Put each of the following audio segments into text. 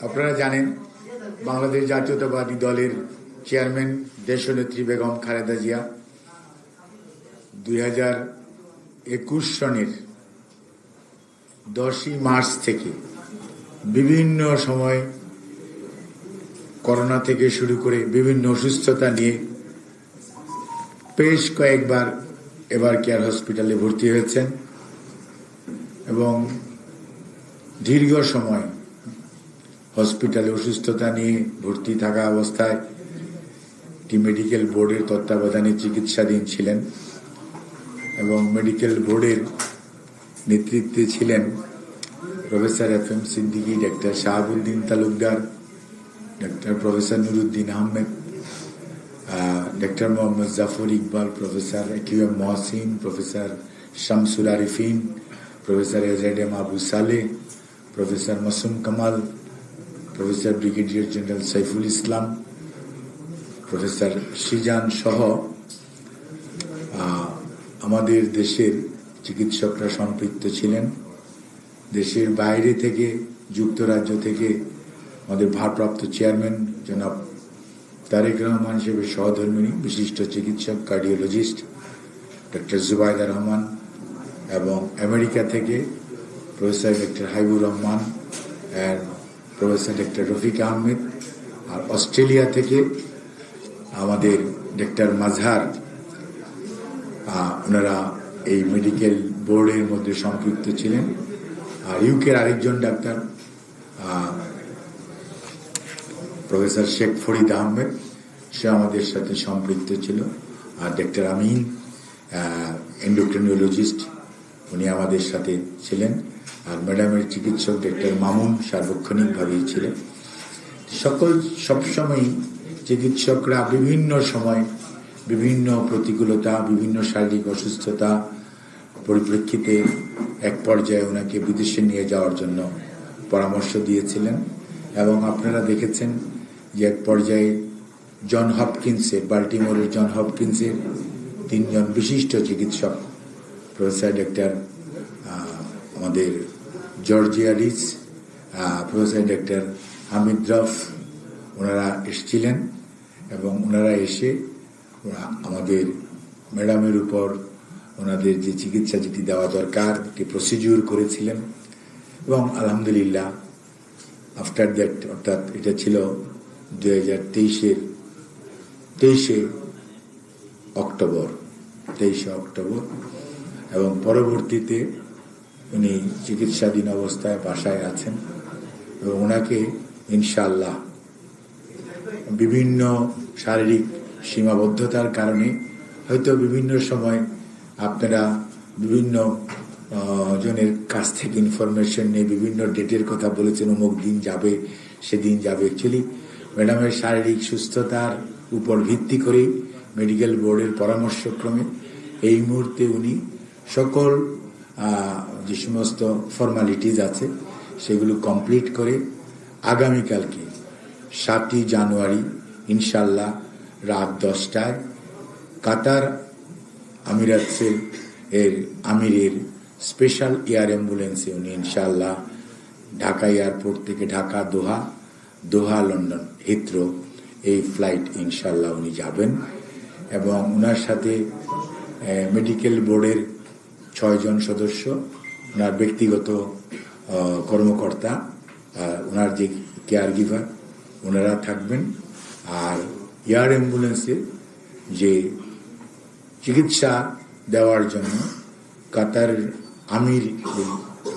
আপনারা জানেন, বাংলাদেশ জাতীয়তাবাদী দলের চেয়ারম্যান দেশনেত্রী বেগম খালেদা জিয়া দুই হাজার একুশ সনের দশই মার্চ থেকে বিভিন্ন সময় করোনা থেকে শুরু করে বিভিন্ন অসুস্থতা নিয়ে বেশ কয়েকবার এবার কেয়ার হসপিটালে ভর্তি হয়েছেন এবং দীর্ঘ সময় হসপিটালে অসুস্থতা নিয়ে ভর্তি থাকা অবস্থায় একটি মেডিকেল বোর্ডের তত্ত্বাবধানে চিকিৎসাধীন ছিলেন এবং মেডিকেল বোর্ডের নেতৃত্বে ছিলেন professor F M Siddiqui, doctor Shahabuddin Talukdar, doctor professor Nuruddin Ahmed doctor Mohammad Jafar Iqbal, professor QM Mohsin, professor Shamsul Arifin, professor AZ M Abu Saleh professor Masum Kamal professor brigadier general Saiful Islam, professor Sijan সহ আমাদের দেশের চিকিৎসকরা সম্পৃক্ত ছিলেন। দেশের বাইরে থেকে, যুক্তরাজ্য থেকে আমাদের ভারপ্রাপ্ত চেয়ারম্যান জনাব তারেক রহমান হিসেবে সহধর্মিনী, বিশিষ্ট চিকিৎসক, কার্ডিওলজিস্ট, ডক্টর জুবাইদা রহমান এবং আমেরিকা থেকে professor doctor Haibur Rahman and professor doctor Rafiq Ahmed R Australia থেকে আমাদের ডক্টর মাজহার আহ, ওনারা এই মেডিকেল বোর্ডের মধ্যে সম্পৃক্ত ছিলেন। আর ইউকের আরেকজন ডাক্তার প্রফেসর শেখ ফরিদ আহমেদ সে আমাদের সাথে সম্পৃক্ত ছিল। আর ডক্টর আমিন এন্ডোক্রিনোলজিস্ট উনি আমাদের সাথে ছিলেন। আর ম্যাডামের চিকিৎসক ডক্টর মামুন সার্বক্ষণিকভাবেই ছিলেন। সকল, সবসময়ই চিকিৎসকরা বিভিন্ন সময় বিভিন্ন প্রতিকূলতা, বিভিন্ন শারীরিক অসুস্থতা পরিপ্রেক্ষিতে এক পর্যায়ে ওনাকে বিদেশে নিয়ে যাওয়ার জন্য পরামর্শ দিয়েছিলেন এবং আপনারা দেখেছেন যে এক পর্যায়ে জন হপকিন্সের বাল্টিমোরের জন হপকিন্সের তিনজন বিশিষ্ট চিকিৎসক, প্রফেসর ডক্টর আমাদের Georgia Rees professor doctor Hamid Rauf ওনারা এসেছিলেন এবং ওনারা এসে আমাদের ম্যাডামের উপর ওনাদের যে চিকিৎসা যেটি দেওয়া দরকার, একটি প্রসিডিউর করেছিলেন এবং আলহামদুলিল্লাহ আফটার দ্যাট অর্থাৎ এটা ছিল দু হাজার তেইশের তেইশে অক্টোবর তেইশে অক্টোবর এবং পরবর্তীতে উনি চিকিৎসাধীন অবস্থায় বাসায় আছেন। এবং ওনাকে ইনশাল্লাহ বিভিন্ন শারীরিক সীমাবদ্ধতার কারণে হয়তো বিভিন্ন সময় আপনারা বিভিন্ন জনের কাছ থেকে ইনফরমেশন নিয়ে বিভিন্ন ডেটের কথা বলেছেন, অমুক দিন যাবে, সেদিন যাবে। অ্যাকচুয়ালি ম্যাডামের শারীরিক সুস্থতার উপর ভিত্তি করেই মেডিকেল বোর্ডের পরামর্শক্রমে এই মুহূর্তে উনি সকল যে সমস্ত ফর্মালিটিজ আছে, সেগুলো কমপ্লিট করে আগামীকালকে সাতই জানুয়ারি ইনশাল্লাহ রাত দশটায় কাতার আমিরাতসের এর আমিরের স্পেশাল এয়ার অ্যাম্বুলেন্সে উনি ইনশাল্লাহ ঢাকা এয়ারপোর্ট থেকে Dhaka, Doha Doha, London, Heathrow এই ফ্লাইট ইনশাল্লাহ উনি যাবেন এবং ওনার সাথে মেডিকেল বোর্ডের ছয়জন সদস্য ওনার ব্যক্তিগত কর্মকর্তা ওনার যে কেয়ার গিভার, ওনারা থাকবেন। আর এয়ার অ্যাম্বুলেন্সে যে চিকিৎসা দেওয়ার জন্য কাতার আমির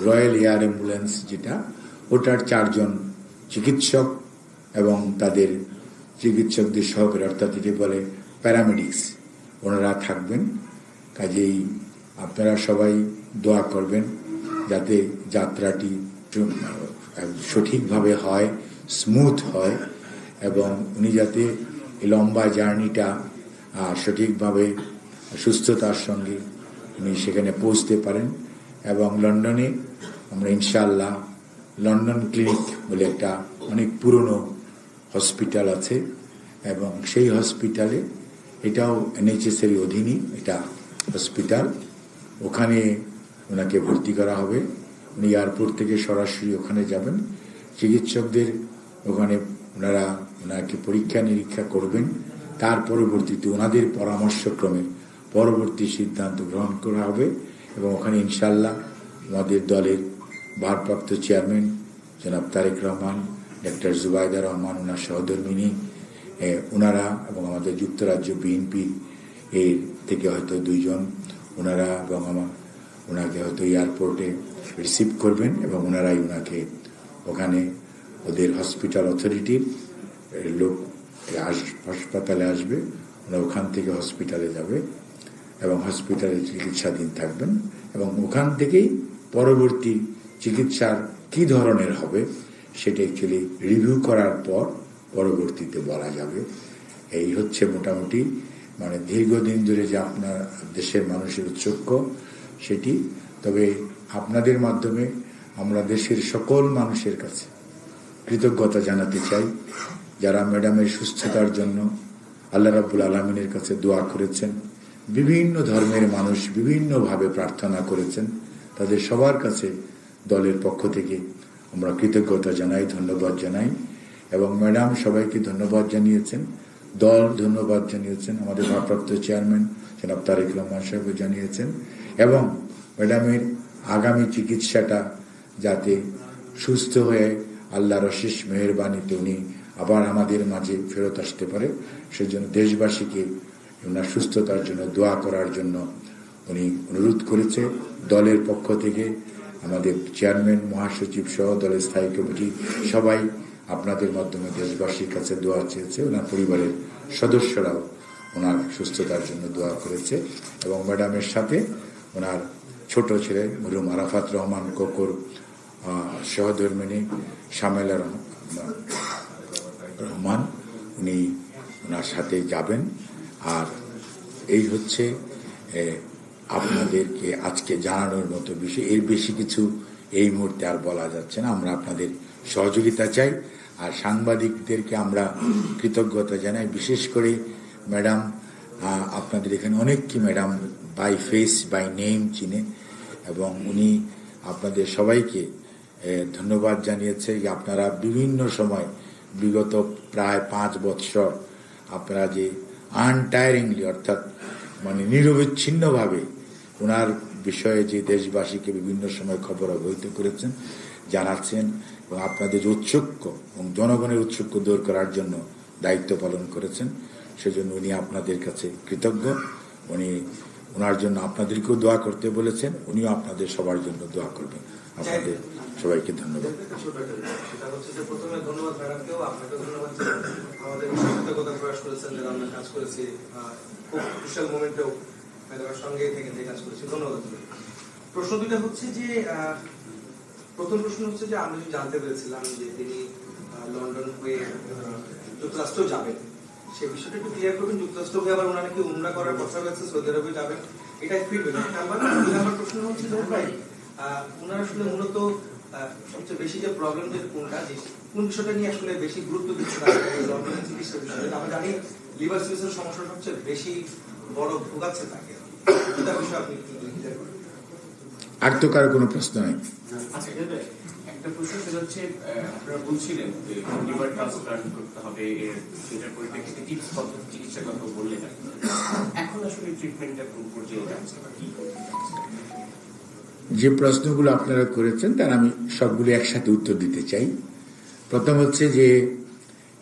রয়্যাল এয়ার অ্যাম্বুলেন্স যেটা, ওটার চারজন চিকিৎসক এবং তাদের চিকিৎসকদের সহকারী, অর্থাৎ এটি বলে প্যারামেডিক্স ওনারা থাকবেন। কাজেই আপনারা সবাই দোয়া করবেন। যাতে যাত্রাটি সঠিকভাবে হয় স্মুথ হয়, এবং উনি যাতে লম্বা জার্নিটা সঠিকভাবে সুস্থতার সঙ্গে উনি সেখানে পৌঁছতে পারেন এবং লন্ডনে আমরা ইনশাআল্লাহ লন্ডন ক্লিনিক বলে একটা অনেক পুরনো হসপিটাল আছে এবং সেই হসপিটালে এটাও এনএইচএস এর অধীনই এটা হসপিটাল। ওখানে ওনাকে ভর্তি করা হবে। উনি এয়ারপোর্ট থেকে সরাসরি ওখানে যাবেন। চিকিৎসকদের ওখানে ওনারা ওনাকে পরীক্ষা নিরীক্ষা করবেন। তার পরবর্তীতে ওনাদের পরামর্শক্রমে পরবর্তী সিদ্ধান্ত গ্রহণ করা হবে এবং ওখানে ইনশাল্লাহ আমাদের দলের ভারপ্রাপ্ত চেয়ারম্যান জনাব তারেক রহমান ডক্টর জুবাইদা রহমান, ওনার সহধর্মিনী ওনারা এবং আমাদের যুক্তরাজ্য বিএনপি এর থেকে হয়তো দুইজন ওনারা এবং আমার ওনাকে হয়তো এয়ারপোর্টে রিসিভ করবেন এবং ওনারাই ওনাকে ওখানে ওদের হসপিটাল অথরিটির লোক আস- হাসপাতালে আসবে ওরা ওখান থেকে হসপিটালে যাবে এবং হসপিটালে চিকিৎসাধীন থাকবেন এবং ওখান থেকেই পরবর্তী চিকিৎসার কি ধরনের হবে সেটা অ্যাকচুয়ালি রিভিউ করার পর পরবর্তীতে বলা যাবে। এই হচ্ছে মোটামুটি মানে দীর্ঘদিন ধরে যে আপনার দেশের মানুষের উৎসুক্য সেটি, তবে আপনাদের মাধ্যমে আমরা দেশের সকল মানুষের কাছে কৃতজ্ঞতা জানাতে চাই, যারা ম্যাডামের সুস্থতার জন্য আল্লাহ রাব্বুল আলমিনের কাছে দোয়া করেছেন, বিভিন্ন ধর্মের মানুষ বিভিন্নভাবে প্রার্থনা করেছেন, তাদের সবার কাছে দলের পক্ষ থেকে আমরা কৃতজ্ঞতা জানাই, ধন্যবাদ জানাই, এবং ম্যাডাম সবাইকে ধন্যবাদ জানিয়েছেন। দল ধন্যবাদ জানিয়েছেন আমাদের ভারপ্রাপ্ত চেয়ারম্যান জনাব তারেক রহমান সাহেব জানিয়েছেন এবং ম্যাডামের আগামী চিকিৎসাটা যাতে সুস্থ হয়ে আল্লাহর অশেষ মেহরবানিতে উনি আবার আমাদের মাঝে ফেরত আসতে পারে, সেজন্য দেশবাসীকে ওনার সুস্থতার জন্য, দোয়া করার জন্য উনি অনুরোধ করেছে। দলের পক্ষ থেকে আমাদের চেয়ারম্যান, মহাসচিব সহ দলের স্থায়ী কমিটি সবাই আপনাদের মাধ্যমে দেশবাসীর কাছে দোয়া চেয়েছে, ওনার পরিবারের সদস্যরাও ওনার সুস্থতার জন্য দোয়া করেছে এবং ম্যাডামের সাথে ওনার ছোট ছেলে মরুম আরাফাত রহমান কোকর সহধর্মিনী শামেলা রহমান, উনি ওনার সাথে যাবেন। আর এই হচ্ছে আপনাদেরকে আজকে জানানোর মতো বিষয়। এর বেশি কিছু এই মুহূর্তে আর বলা যাচ্ছে না। আমরা আপনাদের সহযোগিতা চাই, আর সাংবাদিকদেরকে আমরা কৃতজ্ঞতা জানাই। বিশেষ করে ম্যাডাম আপনাদের এখানে অনেক কি madam by face, by name চিনে, এবং উনি আপনাদের সবাইকে ধন্যবাদ জানিয়েছে যে আপনারা বিভিন্ন সময়, বিগত প্রায় পাঁচ বৎসর আপনারা যে আনটায়ারিংলি অর্থাৎ মানে নিরবিচ্ছিন্নভাবে ওনার বিষয়ে যে দেশবাসীকে বিভিন্ন সময় খবর অবহিত করেছেন, জানাচ্ছেন এবং আপনাদের যে উৎসুক্য এবং জনগণের উৎসুক্য দূর করার জন্য দায়িত্ব পালন করেছেন, সেজন্য উনি আপনাদের কাছে কৃতজ্ঞ। উনি ওনার জন্য আপনাদেরকেও দোয়া করতে বলেছেন, উনিও আপনাদের সবার জন্য দোয়া করবেন। আপনাদের সবাইকে ধন্যবাদ। ধন্যবাদ খুব মোমেন্টেও ম্যাডামের সঙ্গে থেকে যে কাজ করেছি, ধন্যবাদ। প্রশ্ন দুটা হচ্ছে যে প্রথম প্রশ্ন হচ্ছে যে, আমি জানতে পেরেছিলাম যে তিনি লন্ডন হয়ে যুক্তরাষ্ট্র যাবেন। সেই বিষয়টা একটু ক্লিয়ার করবেন, যুক্তরাষ্ট্র হয়ে আবার ওনারা কি উমরা করার কথা রয়েছে, সৌদি আরবে যাবেন, এটাই ফিরবেন দুই নাম্বার প্রশ্ন হচ্ছে যে, ভাই ওনারা আসলে মূলত সবচেয়ে বেশি যে প্রবলেম যে কোনটা, যে কোন বিষয়টা নিয়ে আসলে বেশি গুরুত্ব দিচ্ছে লন্ডনের চিকিৎসা বিষয়ে আমরা জানি লিভার সিরিজের সমস্যা সবচেয়ে বেশি বড় ভোগাচ্ছে তাকে। এটা বিষয়ে আপনি কি clear করেন? আর তো কারও কোনো প্রশ্ন নেই। আচ্ছা একটা প্রশ্ন সেটা হচ্ছে আপনারা বলছিলেন যে লিভার ট্রান্সপ্লান্ট করতে হবে সেটার পরিপ্রেক্ষিতে টিপস পদ্ধতি চিকিৎসার কথা বললেন এখন আসলে ট্রিটমেন্টটা কোন পর্যায়ে যাচ্ছে বা কি যে প্রশ্নগুলো আপনারা করেছেন তার আমি সবগুলো একসাথে উত্তর দিতে চাই। প্রথম হচ্ছে যে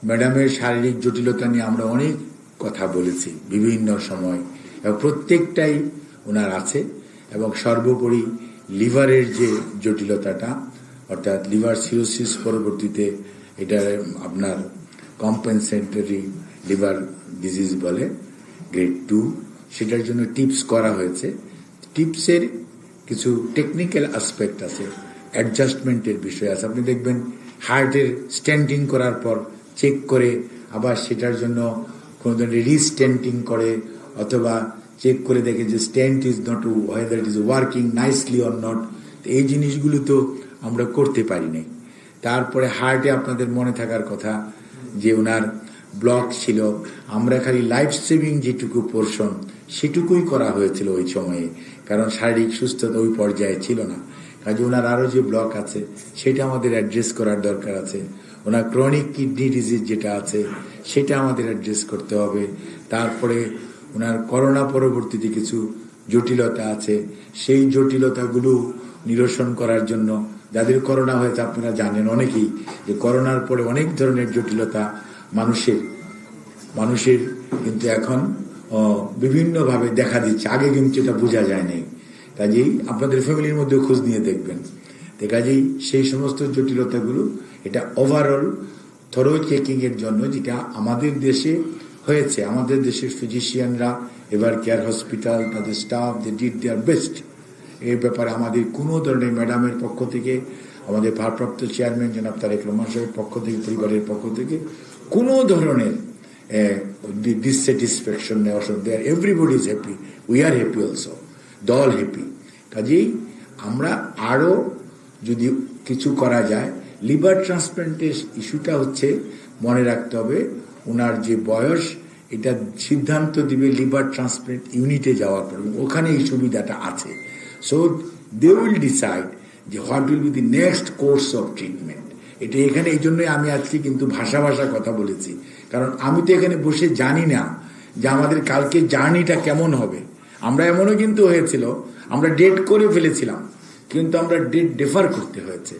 ম্যাডামের শারীরিক জটিলতা নিয়ে আমরা অনেক কথা বলেছি বিভিন্ন সময়। এবং প্রত্যেকটাই ওনার আছে এবং সর্বোপরি লিভারের যে জটিলতাটা, অর্থাৎ লিভার সিরোসিস পরবর্তীতে এটা আপনার কম্পেনসেন্টারি লিভার ডিজিজ বলে গ্রেড টু সেটার জন্য টিপস করা হয়েছে। টিপসের কিছু টেকনিক্যাল আসপেক্ট আছে অ্যাডজাস্টমেন্টের বিষয় আছে। আপনি দেখবেন হার্টের স্ট্যান্ডিং করার পর চেক করে আবার সেটার জন্য কোনো ধরনের রিস্ট্যান্টিং করে, অথবা চেক করে দেখে যে stand is not whether it is working nicely or not এই জিনিসগুলো তো আমরা করতে পারি নাই। তারপরে হার্টে আপনাদের মনে থাকার কথা, যে ওনার ব্লক ছিল, আমরা খালি লাইফ সেভিং যেটুকু পোর্শন সেটুকুই করা হয়েছিল ওই সময়ে, কারণ শারীরিক সুস্থতা ওই পর্যায়ে ছিল না। কাজে ওনার আরও যে ব্লক আছে, সেটা আমাদের অ্যাড্রেস করার দরকার আছে। ওনার ক্রনিক কিডনি ডিজিজ যেটা আছে, সেটা আমাদের অ্যাড্রেস করতে হবে। তারপরে ওনার করোনা পরবর্তীতে কিছু জটিলতা আছে, সেই জটিলতাগুলো নিরসন করার জন্য যাদের করোনা হয়েছে, আপনারা জানেন অনেকেই যে করোনার পরে অনেক ধরনের জটিলতা মানুষের মানুষের কিন্তু এখন বিভিন্নভাবে দেখা দিচ্ছে। আগে কিন্তু এটা বোঝা যায় নাই। কাজেই আপনাদের ফ্যামিলির মধ্যে খোঁজ নিয়ে দেখবেন। তো কাজেই সেই সমস্ত জটিলতাগুলো, এটা ওভারঅল থরো এর জন্য যেটা আমাদের দেশে হয়েছে, আমাদের দেশের ফিজিশিয়ানরা এবার কেয়ার হসপিটাল তাদের staff they did their best এই ব্যাপারে আমাদের কোনো ধরনের ম্যাডামের পক্ষ থেকে, আমাদের ভারপ্রাপ্ত চেয়ারম্যান জনাব তারেক রহমান সাহেবের পক্ষ থেকে, পরিবারের পক্ষ থেকে কোনো ধরনের ডিসস্যাটিসফ্যাকশন নেওয়া there everybody is happy we are happy also দল হ্যাপি কাজেই আমরা আরও যদি কিছু করা যায় লিভার ট্রান্সপ্লান্টের ইস্যুটা হচ্ছে মনে রাখতে হবে, ওনার যে বয়স, এটা সিদ্ধান্ত দিবে লিভার ট্রান্সপ্লান্ট ইউনিটে যাওয়ার পর ওখানে এই সুবিধাটা আছে। সো দে উইল ডিসাইড যে what will be the next course of treatment এটা এখানে এই জন্যই আমি আজকে কিন্তু ভাষা ভাষা কথা বলেছি। কারণ আমি তো এখানে বসে জানি না যে আমাদের কালকে জার্নিটা কেমন হবে। আমরা এমনও কিন্তু হয়েছিল, আমরা ডেট করে ফেলেছিলাম, কিন্তু আমরা ডেট ডেফার করতে হয়েছে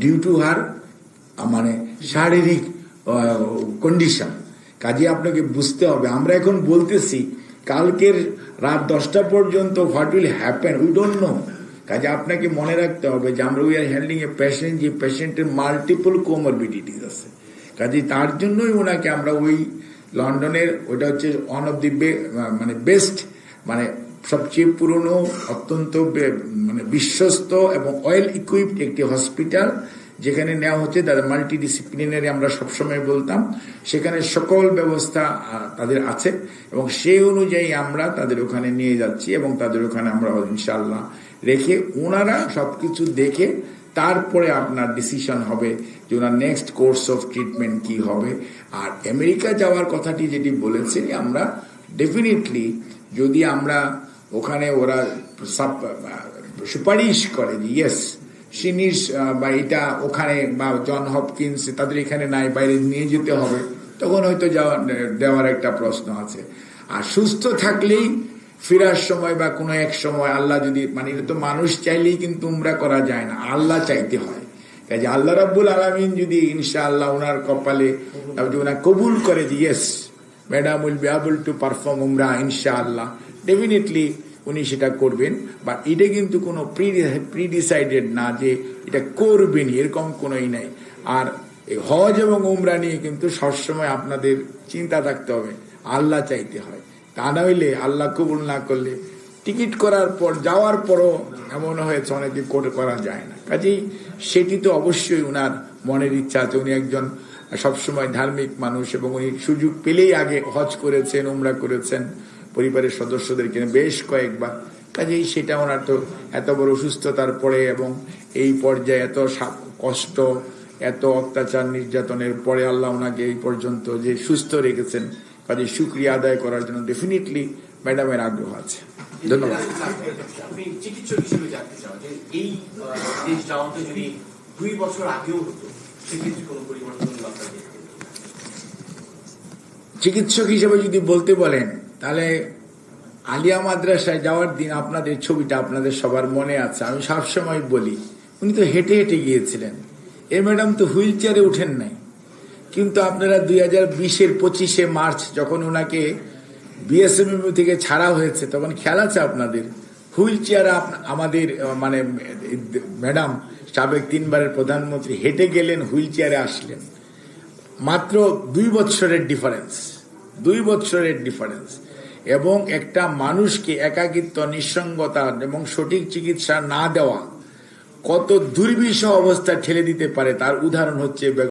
ডিউ টু হার মানে শারীরিক কন্ডিশন কাজে আপনাকে বুঝতে হবে, আমরা এখন বলতেছি, কালকের রাত দশটা পর্যন্ত what will happen we don't know কাজে আপনাকে মনে রাখতে হবে যে আমরা we are handling a patient যে পেশেন্টের মাল্টিপল কোমরবিডিটিস আছে। কাজে তার জন্যই ওনাকে আমরা ওই লন্ডনের, ওটা হচ্ছে ওয়ান অফ দি মানে বেস্ট মানে সবচেয়ে পুরনো, অত্যন্ত মানে বিশ্বস্ত এবং ওয়েল ইকুইপড একটি হসপিটাল যেখানে নেওয়া হচ্ছে তাদের মাল্টি ডিসিপ্লিনারি আমরা সবসময় বলতাম। সেখানে সকল ব্যবস্থা তাদের আছে এবং সেই অনুযায়ী আমরা তাদের ওখানে নিয়ে যাচ্ছি এবং তাদের ওখানে আমরা ইনশাল্লাহ রেখে ওনারা সবকিছু দেখে তারপরে আপনার ডিসিশন হবে যে ওনার নেক্সট কোর্স অফ ট্রিটমেন্ট কি হবে। আর আমেরিকা যাওয়ার কথাটি যেটি বলেছেন আমরা ডেফিনেটলি যদি আমরা ওখানে ওরা সুপারিশ করে যে ইয়েস সিনিস বা এটা ওখানে, বা জন হপকিন্স তাদের এখানে নাই, বাইরে নিয়ে যেতে হবে। তখন হয়তো যাওয়া দেওয়ার একটা প্রশ্ন আছে। আর সুস্থ থাকলেই ফেরার সময় বা কোনো এক সময় আল্লাহ যদি মানে এটা তো মানুষ চাইলেই কিন্তু উমরা করা যায় না, আল্লাহ চাইতে হয়। কাজে আল্লাহ রাব্বুল আলমিন যদি ইনশাআল্লাহ ওনার কপালে ওনার কবুল করে যে yes madam will be able to perform উমরা ইনশাআল্লাহ। ডেফিনেটলি উনি সেটা করবেন বা এটা কিন্তু কোনো প্রি ডিসাইডেড না যে এটা করবেন, এরকম কোনোই নাই। আর হজ এবং উমরা নিয়ে কিন্তু সবসময় আপনাদের চিন্তা থাকতে হবে, আল্লাহ চাইতে হয়। তা না হইলে আল্লাহ কবুল না করলে টিকিট করার পর, যাওয়ার পরও এমন হয়েছে, অনেকে কোর্ট করা যায় না। কাজেই সেটি তো অবশ্যই উনার মনের ইচ্ছা আছে। উনি একজন সবসময় ধার্মিক মানুষ এবং উনি সুযোগ পেলেই আগে হজ করেছেন, উমরা করেছেন। পরিবারের সদস্যদেরকে নিয়ে বেশ কয়েকবার। কাজেই সেটা ওনার তো এত বড় অসুস্থতার পরে এবং এই পর্যায়ে এত কষ্ট এত অত্যাচার নির্যাতনের পরে আল্লাহ ওনাকে এই পর্যন্ত যে সুস্থ রেখেছেন কাজে সুক্রিয়া আদায় করার জন্য ডেফিনেটলি ম্যাডামের আগ্রহ আছে। ধন্যবাদ। দুই বছর আগেও হতো কোনো চিকিৎসক হিসেবে যদি বলতে বলেন তাহলে আলিয়া মাদ্রাসায় যাওয়ার দিন আপনাদের ছবিটা আপনাদের সবার মনে আছে, আমি সবসময় বলি। উনি তো হেঁটে হেঁটে গিয়েছিলেন। এ ম্যাডাম তো হুইল চেয়ারে উঠেন নাই। কিন্তু আপনারা দুই হাজার বিশের পঁচিশে মার্চ যখন ওনাকে বিএসএমএম থেকে ছাড়া হয়েছে, তখন খেয়াল আছে আপনাদের? হুইল চেয়ারে আমাদের মানে ম্যাডাম, সাবেক তিনবারের প্রধানমন্ত্রী, হেঁটে গেলেন, হুইল চেয়ারে আসলেন। মাত্র দুই বৎসরের ডিফারেন্স দুই বৎসরের ডিফারেন্স এবং একটা মানুষকে একাকিত্ব, নিঃসঙ্গতা এবং সঠিক চিকিৎসা না দেওয়া কত দুর্বিষ অবস্থা ঠেলে দিতে পারে, তার উদাহরণ হচ্ছে